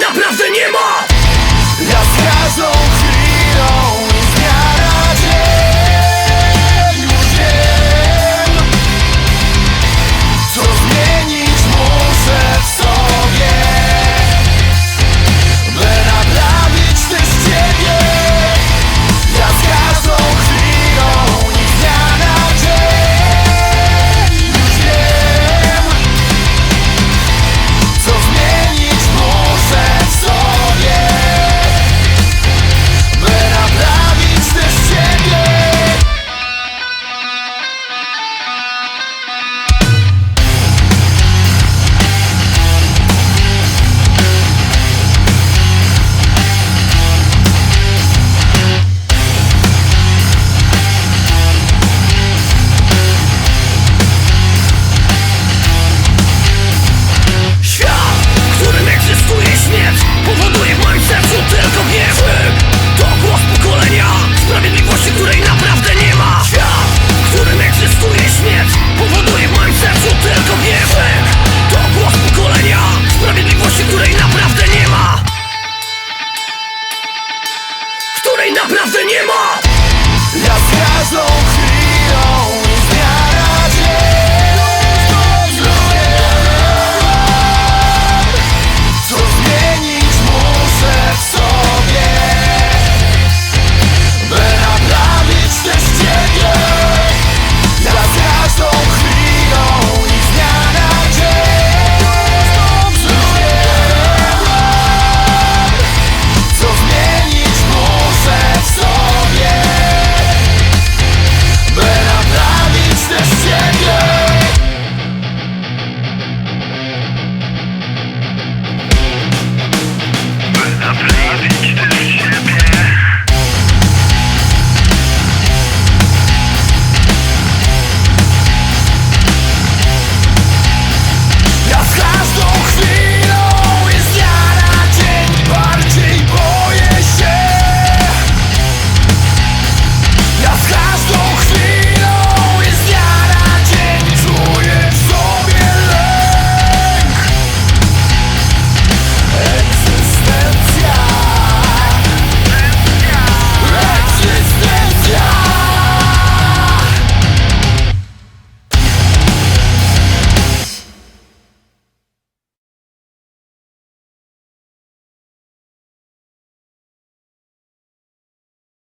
naprawdę nie ma! Raz każdą chwilą Której naprawdę nie ma Ja z każdą